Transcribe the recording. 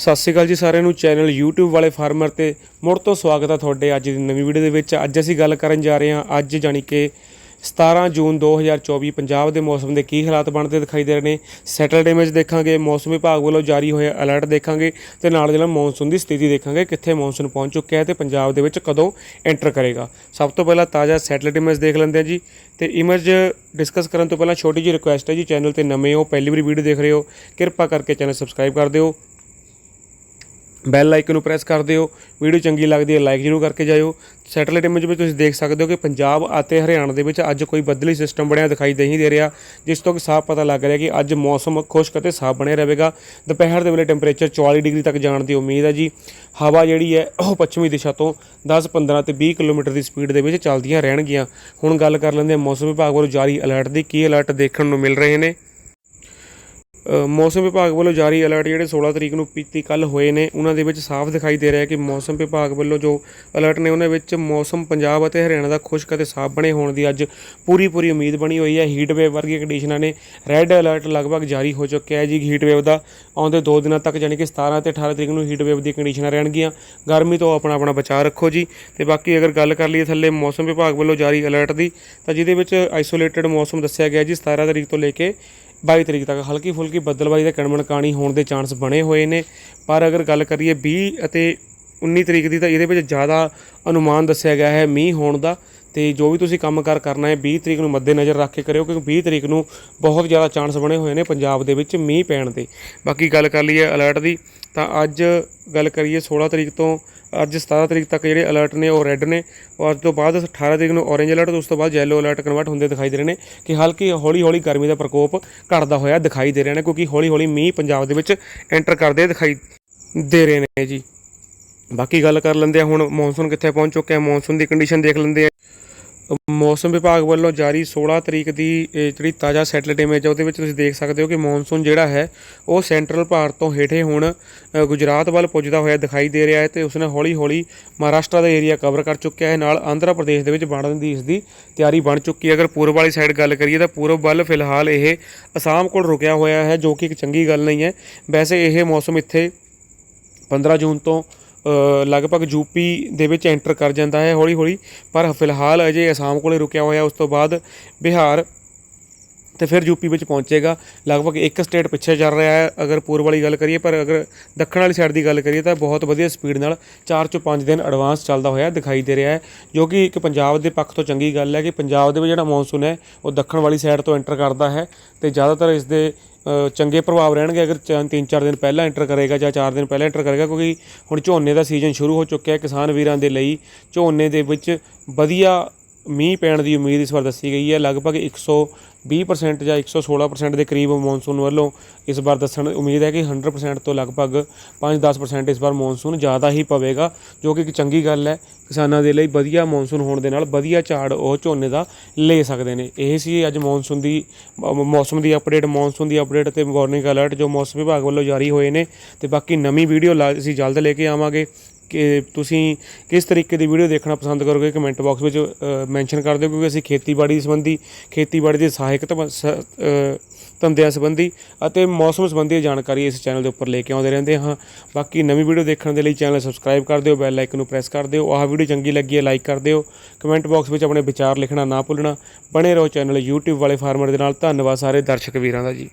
ਸਤਿ ਸ਼੍ਰੀ ਅਕਾਲ ਜੀ ਸਾਰਿਆਂ ਨੂੰ। ਚੈਨਲ YouTube ਵਾਲੇ ਫਾਰਮਰ ਤੇ ਮੁੜ ਤੋਂ ਸਵਾਗਤ ਹੈ ਤੁਹਾਡੇ ਅੱਜ ਦੀ ਨਵੀਂ ਵੀਡੀਓ ਦੇ ਵਿੱਚ। ਅੱਜ ਅਸੀਂ ਗੱਲ ਕਰਨ ਜਾ ਰਹੇ ਹਾਂ ਅੱਜ ਜਾਣੀ ਕਿ 17 ਜੂਨ 2024 ਪੰਜਾਬ ਦੇ ਮੌਸਮ ਦੇ ਕੀ ਹਾਲਾਤ ਬਣਦੇ ਦਿਖਾਈ ਦੇ ਰਹੇ ਨੇ। ਸੈਟਲਡੇ ਵਿੱਚ ਦੇਖਾਂਗੇ, ਮੌਸਮ ਵਿਭਾਗ ਵੱਲੋਂ ਜਾਰੀ ਹੋਇਆ ਅਲਰਟ ਦੇਖਾਂਗੇ ਤੇ ਨਾਲ ਦੇ ਨਾਲ ਮੌਨਸੂਨ ਦੀ ਸਥਿਤੀ ਦੇਖਾਂਗੇ, ਕਿੱਥੇ ਮੌਨਸੂਨ ਪਹੁੰਚ ਚੁੱਕਿਆ ਹੈ ਤੇ ਪੰਜਾਬ ਦੇ ਵਿੱਚ ਕਦੋਂ ਐਂਟਰ ਕਰੇਗਾ। ਸਭ ਤੋਂ ਪਹਿਲਾਂ ਤਾਜ਼ਾ ਸੈਟਲਡ ਇਮੇਜ ਦੇਖ ਲੈਂਦੇ ਹਾਂ ਜੀ ਤੇ ਇਮੇਜ ਡਿਸਕਸ ਕਰਨ ਤੋਂ ਪਹਿਲਾਂ ਛੋਟੀ ਜਿਹੀ ਰਿਕੁਐਸਟ ਹੈ ਜੀ ਚੈਨਲ ਤੇ ਨਵੇਂ ਹੋ, ਪਹਿਲੀ ਵਾਰੀ ਵੀਡੀਓ ਦੇਖ ਰਹੇ ਹੋ, ਕਿਰਪਾ ਕਰਕੇ ਚੈਨਲ ਸਬਸਕ੍ਰਾਈਬ ਕਰ ਦਿਓ। ਬੈਲ ਆਈਕਨ ਨੂੰ ਪ੍ਰੈਸ ਕਰ ਦਿਓ। ਵੀਡੀਓ ਚੰਗੀ ਲੱਗਦੀ ਹੈ ਲਾਈਕ ਜ਼ਰੂਰ ਕਰਕੇ ਜਾਇਓ। ਸੈਟਲਾਈਟ ਇਮੇਜ ਵਿੱਚ ਤੁਸੀਂ ਦੇਖ ਸਕਦੇ ਹੋ ਕਿ ਪੰਜਾਬ ਅਤੇ ਹਰਿਆਣਾ ਦੇ ਵਿੱਚ ਅੱਜ ਕੋਈ ਬੱਦਲੀ ਸਿਸਟਮ ਬਣਿਆ ਦਿਖਾਈ ਨਹੀਂ ਦੇ ਰਿਹਾ, ਜਿਸ ਤੋਂ ਕਿ ਸਾਫ਼ ਪਤਾ ਲੱਗ ਰਿਹਾ ਕਿ ਅੱਜ ਮੌਸਮ ਖੁਸ਼ਕ ਅਤੇ ਸਾਫ਼ ਬਣਿਆ ਰਹੇਗਾ। ਦੁਪਹਿਰ ਦੇ ਵੇਲੇ ਟੈਂਪਰੇਚਰ 44 ਡਿਗਰੀ ਤੱਕ ਜਾਣ ਦੀ ਉਮੀਦ ਹੈ ਜੀ। ਹਵਾ ਜਿਹੜੀ ਹੈ, ਉਹ ਪੱਛਮੀ ਦਿਸ਼ਾ ਤੋਂ 10 15 ਤੇ 20 ਕਿਲੋਮੀਟਰ ਦੀ ਸਪੀਡ ਦੇ ਵਿੱਚ ਚੱਲਦੀਆਂ ਰਹਿਣਗੀਆਂ। ਹੁਣ ਗੱਲ ਕਰ ਲੈਂਦੇ ਹਾਂ ਮੌਸਮ ਵਿਭਾਗ ਵੱਲੋਂ ਜਾਰੀ ਅਲਰਟ ਦੀ। ਕੀ ਅਲਰਟ ਦੇਖਣ ਨੂੰ ਮਿਲ ਰਹੇ ਨੇ? ਮੌਸਮ ਵਿਭਾਗ ਵੱਲੋਂ ਜਾਰੀ ਅਲਰਟ ਜਿਹੜੇ 16 ਤਰੀਕ ਨੂੰ ਪੀਤੀ ਕੱਲ ਹੋਏ ਨੇ, ਉਹਨਾਂ ਦੇ ਵਿੱਚ ਸਾਫ਼ ਦਿਖਾਈ ਦੇ ਰਿਹਾ ਕਿ ਮੌਸਮ ਵਿਭਾਗ ਵੱਲੋਂ ਜੋ ਅਲਰਟ ਨੇ, ਉਹਨਾਂ ਵਿੱਚ ਮੌਸਮ ਪੰਜਾਬ ਅਤੇ ਹਰਿਆਣਾ ਦਾ ਖੁਸ਼ਕ ਅਤੇ ਸਾਫ਼ ਬਣੇ ਹੋਣ ਦੀ ਅੱਜ ਪੂਰੀ ਪੂਰੀ ਉਮੀਦ ਬਣੀ ਹੋਈ ਹੈ। ਹੀਟ ਵੇਵ ਵਰਗੀਆਂ ਕੰਡੀਸ਼ਨਾਂ ਨੇ ਰੈੱਡ ਅਲਰਟ ਲਗਭਗ ਜਾਰੀ ਹੋ ਚੁੱਕਿਆ ਹੈ ਜੀ। ਹੀਟ ਵੇਵ ਦਾ ਆਉਂਦੇ 2 ਦਿਨਾਂ ਤੱਕ ਯਾਨੀ ਕਿ 17 ਤੇ 18 ਤਰੀਕ ਨੂੰ ਹੀਟ ਵੇਵ ਦੀ ਕੰਡੀਸ਼ਨਾਂ ਰਹਿਣਗੀਆਂ। ਗਰਮੀ ਤੋਂ ਆਪਣਾ ਆਪਣਾ ਬਚਾਅ ਰੱਖੋ ਜੀ। ਤੇ ਬਾਕੀ ਅਗਰ ਗੱਲ ਕਰ ਲਈਏ ਥੱਲੇ ਮੌਸਮ ਵਿਭਾਗ ਵੱਲੋਂ ਜਾਰੀ ਅਲਰਟ ਦੀ, ਤਾਂ ਜਿਹਦੇ ਵਿੱਚ ਆਈਸੋਲੇਟਡ ਮੌਸਮ ਦੱਸਿਆ ਗਿਆ ਜੀ 17 ਤਰੀਕ ਤੋਂ ਲੈ ਕੇ 22 ਤਰੀਕ ਤੱਕ ਹਲਕੀ ਫੁਲਕੀ ਬੱਦਲਬਾਜ਼ੀ ਦੇ ਕਣਮਣਕਾਣੀ ਹੋਣ ਦੇ ਚਾਂਸ ਬਣੇ ਹੋਏ ਨੇ। ਪਰ ਅਗਰ ਗੱਲ ਕਰੀਏ 20 ਅਤੇ 19 ਤਰੀਕ ਦੀ ਤਾਂ ਇਹਦੇ ਵਿੱਚ ਜ਼ਿਆਦਾ ਅਨੁਮਾਨ ਦੱਸਿਆ ਗਿਆ ਹੈ ਮੀਂਹ ਹੋਣ ਦਾ। ਤੇ ਜੋ ਵੀ ਤੁਸੀਂ ਕੰਮਕਾਰ ਕਰਨਾ ਹੈ 20 ਤਰੀਕ ਨੂੰ ਮੱਦੇਨਜ਼ਰ ਰੱਖ ਕੇ ਕਰਿਓ, ਕਿਉਂਕਿ 20 ਤਰੀਕ ਨੂੰ ਬਹੁਤ ਜ਼ਿਆਦਾ ਚਾਂਸ ਬਣੇ ਹੋਏ ਨੇ ਪੰਜਾਬ ਦੇ ਵਿੱਚ ਮੀਂਹ ਪੈਣ ਦੇ। ਬਾਕੀ ਗੱਲ ਕਰ ਲਈਏ ਅਲਰਟ ਦੀ, ਤਾਂ ਅੱਜ ਗੱਲ ਕਰੀਏ 16 ਤਰੀਕ ਤੋਂ, ਅੱਜ 17 ਤਰੀਕ ਤੱਕ ਜਿਹੜੇ ਅਲਰਟ ਨੇ ਉਹ ਰੈੱਡ ਨੇ, ਔਰ ਅੱਜ ਤੋਂ ਬਾਅਦ 18 ਤਰੀਕ ਨੂੰ ਔਰੇਂਜ ਅਲਰਟ ਉਸ ਤੋਂ ਬਾਅਦ ਯੈਲੋ ਅਲਰਟ ਕਨਵਰਟ ਹੁੰਦੇ ਦਿਖਾਈ ਦੇ ਰਹੇ ਨੇ ਕਿ ਹਲਕੀ ਹੌਲੀ ਹੌਲੀ ਗਰਮੀ ਦਾ ਪ੍ਰਕੋਪ ਘਟਦਾ ਹੋਇਆ ਦਿਖਾਈ ਦੇ ਰਿਹਾ ਨੇ, ਕਿਉਂਕਿ ਹੌਲੀ ਹੌਲੀ ਮੀਂਹ ਪੰਜਾਬ ਦੇ ਵਿੱਚ ਐਂਟਰ ਕਰਦੇ ਦਿਖਾਈ ਦੇ ਰਹੇ ਨੇ ਜੀ। ਬਾਕੀ ਗੱਲ ਕਰ ਲੈਂਦੇ ਆ ਹੁਣ, ਮੌਨਸੂਨ ਕਿੱਥੇ ਪਹੁੰਚ ਚੁੱਕਿਆ ਹੈ, ਮੌਨਸੂਨ ਦੀ ਕੰਡੀਸ਼ਨ ਦੇਖ ਲੈਂਦੇ ਆ ਮੌਸਮ ਵਿਭਾਗ ਵੱਲੋਂ ਜਾਰੀ 16 ਤਰੀਕ ਦੀ, ਇਹ ਜਿਹੜੀ ਤਾਜ਼ਾ ਸੈਟਲਾਈਟ ਇਮੇਜ ਹੈ ਉਹਦੇ ਵਿੱਚ ਤੁਸੀਂ ਦੇਖ ਸਕਦੇ ਹੋ ਕਿ ਮੌਨਸੂਨ ਜਿਹੜਾ ਹੈ, ਉਹ ਸੈਂਟਰਲ ਭਾਰਤ ਤੋਂ ਹੇਠੇ ਹੁਣ ਗੁਜਰਾਤ ਵੱਲ ਪੁੱਜਦਾ ਹੋਇਆ ਦਿਖਾਈ ਦੇ ਰਿਹਾ ਹੈ ਤੇ ਉਸਨੇ ਹੌਲੀ-ਹੌਲੀ ਮਹਾਰਾਸ਼ਟਰ ਦਾ ਏਰੀਆ ਕਵਰ ਕਰ ਚੁੱਕਿਆ ਹੈ। ਨਾਲ ਆਂਧਰਾ ਪ੍ਰਦੇਸ਼ ਦੇ ਵਿੱਚ ਵੜਨ ਦੀ ਇਸ ਦੀ ਤਿਆਰੀ ਬਣ ਚੁੱਕੀ ਹੈ। ਅਗਰ ਪੂਰਬ ਵਾਲੀ ਸਾਈਡ ਗੱਲ ਕਰੀਏ ਤਾਂ ਪੂਰਬ ਵੱਲ ਫਿਲਹਾਲ ਇਹ ਅਸਾਮ ਕੋਲ ਰੁਕਿਆ ਹੋਇਆ ਹੈ, ਜੋ ਕਿ ਇੱਕ ਚੰਗੀ ਗੱਲ ਨਹੀਂ ਹੈ। ਵੈਸੇ ਇਹ ਮੌਸਮ ਇੱਥੇ 15 ਜੂਨ ਤੋਂ ਲਗਭਗ ਯੂਪੀ ਦੇ ਵਿੱਚ ਐਂਟਰ ਕਰ ਜਾਂਦਾ ਹੈ ਹੌਲੀ ਹੌਲੀ ਪਰ ਫਿਲਹਾਲ ਅਜੇ ਅਸਾਮ ਕੋਲੇ ਰੁਕਿਆ ਹੋਇਆ, ਉਸ ਤੋਂ ਬਾਅਦ ਬਿਹਾਰ ਤੇ ਫਿਰ ਯੂਪੀ ਵਿੱਚ ਪਹੁੰਚੇਗਾ। ਲਗਭਗ ਇੱਕ ਸਟੇਟ ਪਿੱਛੇ ਚੱਲ ਰਿਹਾ ਹੈ। ਅਗਰ ਪੂਰਬ ਵਾਲੀ ਗੱਲ ਕਰੀਏ, ਪਰ ਅਗਰ ਦੱਖਣ ਵਾਲੀ ਸਾਈਡ ਦੀ ਗੱਲ ਕਰੀਏ, ਤਾਂ ਬਹੁਤ ਵਧੀਆ ਸਪੀਡ ਨਾਲ 4 ਤੋਂ 5 ਦਿਨ ਐਡਵਾਂਸ ਚੱਲਦਾ ਹੋਇਆ ਦਿਖਾਈ ਦੇ ਰਿਹਾ ਹੈ। ਜੋ ਕਿ ਇੱਕ ਪੰਜਾਬ ਦੇ ਪੱਖ ਤੋਂ ਚੰਗੀ ਗੱਲ ਹੈ ਕਿ ਪੰਜਾਬ ਦੇ ਵਿੱਚ ਜਿਹੜਾ ਮੌਨਸੂਨ ਹੈ, ਉਹ ਦੱਖਣ ਵਾਲੀ ਸਾਈਡ ਤੋਂ ਐਂਟਰ ਕਰਦਾ ਹੈ ਤੇ ਜ਼ਿਆਦਾਤਰ ਇਸ ਦੇ ਚੰਗੇ ਪ੍ਰਭਾਵ ਰਹਿਣਗੇ। ਅਗਰ 3-4 ਦਿਨ ਪਹਿਲਾਂ ਐਂਟਰ ਕਰੇਗਾ ਜਾਂ 4 ਦਿਨ ਪਹਿਲਾਂ ਐਂਟਰ ਕਰੇਗਾ, ਕਿਉਂਕਿ ਹੁਣ ਝੋਨੇ ਦਾ ਸੀਜ਼ਨ ਸ਼ੁਰੂ ਹੋ ਚੁੱਕਿਆ ਹੈ ਕਿਸਾਨ ਵੀਰਾਂ ਦੇ ਲਈ। ਝੋਨੇ ਦੇ ਵਿੱਚ ਵਧੀਆ ਮੀਂਹ ਪੈਣ ਦੀ ਉਮੀਦ ਇਸ ਵਾਰ ਦੱਸੀ ਗਈ ਹੈ। ਲਗਭਗ 120% ਜਾਂ 116% ਦੇ ਕਰੀਬ ਮੌਨਸੂਨ ਵੱਲੋਂ ਇਸ ਵਾਰ ਦੱਸਣ ਉਮੀਦ ਹੈ ਕਿ 100% ਤੋਂ ਲਗਭਗ 5-10% ਇਸ ਵਾਰ ਮੌਨਸੂਨ ਜ਼ਿਆਦਾ ਹੀ ਪਵੇਗਾ, ਜੋ ਕਿ ਇੱਕ ਚੰਗੀ ਗੱਲ ਹੈ। ਕਿਸਾਨਾਂ ਦੇ ਲਈ ਵਧੀਆ ਮੌਨਸੂਨ ਹੋਣ ਦੇ ਨਾਲ ਵਧੀਆ ਝਾੜ ਉਹ ਝੋਨੇ ਦਾ ਲੈ ਸਕਦੇ ਨੇ। ਇਹ ਸੀ ਅੱਜ ਮੌਨਸੂਨ ਦੀ ਮੌਸਮ ਦੀ ਅਪਡੇਟ ਮੌਨਸੂਨ ਦੀ ਅਪਡੇਟ ਤੇ ਵਾਰਨਿੰਗ ਅਲਰਟ ਜੋ ਮੌਸਮ ਵਿਭਾਗ ਵੱਲੋਂ ਜਾਰੀ ਹੋਏ ਨੇ। ਤੇ ਬਾਕੀ ਨਵੀਂ ਵੀਡੀਓ ਅਸੀਂ ਜਲਦ ਲੈ ਕੇ ਆਵਾਂਗੇ। ਕਿ ਤੁਸੀਂ ਕਿਸ ਤਰੀਕੇ ਦੀ ਵੀਡੀਓ ਦੇਖਣਾ ਪਸੰਦ ਕਰੋਗੇ ਕਮੈਂਟ ਬਾਕਸ ਵਿੱਚ ਮੈਂਸ਼ਨ ਕਰ ਦਿਓ, ਕਿਉਂਕਿ ਅਸੀਂ ਖੇਤੀਬਾੜੀ ਸੰਬੰਧੀ, ਖੇਤੀਬਾੜੀ ਦੇ ਸਹਾਇਕ ਸ- ਧੰਦਿਆਂ ਸੰਬੰਧੀ ਅਤੇ ਮੌਸਮ ਸੰਬੰਧੀ ਜਾਣਕਾਰੀ ਇਸ ਚੈਨਲ ਦੇ ਉੱਪਰ ਲੈ ਕੇ ਆਉਂਦੇ ਰਹਿੰਦੇ ਹਾਂ। ਬਾਕੀ ਨਵੀਂ ਵੀਡੀਓ ਦੇਖਣ ਦੇ ਲਈ ਚੈਨਲ ਸਬਸਕ੍ਰਾਈਬ ਕਰ ਦਿਓ ਬੈਲ ਆਈਕਨ ਨੂੰ ਪ੍ਰੈਸ ਕਰ ਦਿਓ। ਆਹ ਵੀਡੀਓ ਚੰਗੀ ਲੱਗੀ ਹੈ ਲਾਈਕ ਕਰ ਦਿਓ। ਕਮੈਂਟ ਬਾਕਸ ਵਿੱਚ ਆਪਣੇ ਵਿਚਾਰ ਲਿਖਣਾ ਨਾ ਭੁੱਲਣਾ। ਬਣੇ ਰਹੋ ਚੈਨਲ YouTube ਵਾਲੇ ਫਾਰਮਰ ਦੇ ਨਾਲ। ਧੰਨਵਾਦ ਸਾਰੇ ਦਰਸ਼ਕ ਵੀਰਾਂ ਦਾ ਜੀ।